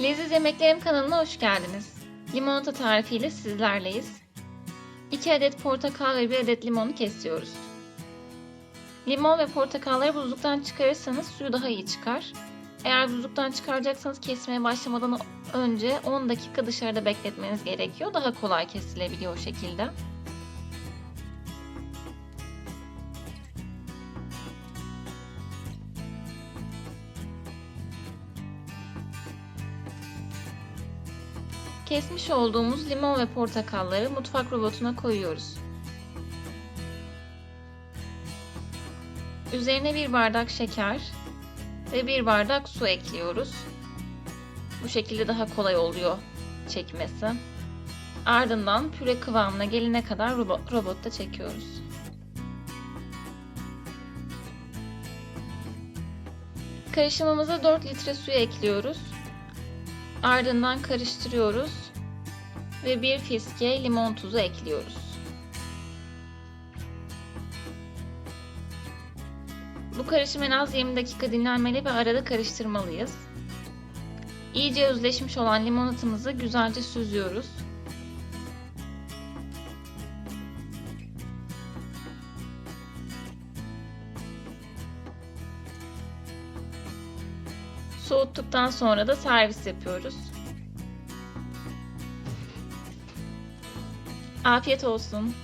Leziz Yemeklerim kanalına hoş geldiniz. Limonata tarifiyle sizlerleyiz. 2 adet portakal ve 1 adet limonu kesiyoruz. Limon ve portakalları buzluktan çıkarırsanız suyu daha iyi çıkar. Eğer buzluktan çıkaracaksanız kesmeye başlamadan önce 10 dakika dışarıda bekletmeniz gerekiyor. Daha kolay kesilebiliyor o şekilde. Kesmiş olduğumuz limon ve portakalları mutfak robotuna koyuyoruz. Üzerine bir bardak şeker ve bir bardak su ekliyoruz. Bu şekilde daha kolay oluyor çekmesi. Ardından püre kıvamına gelene kadar robo- robotta çekiyoruz. Karışımımıza 4 litre suyu ekliyoruz. Ardından karıştırıyoruz ve bir fiske limon tuzu ekliyoruz. Bu karışım en az 20 dakika dinlenmeli ve arada karıştırmalıyız. İyice özleşmiş olan limonatamızı güzelce süzüyoruz. Soğuttuktan sonra da servis yapıyoruz. Afiyet olsun.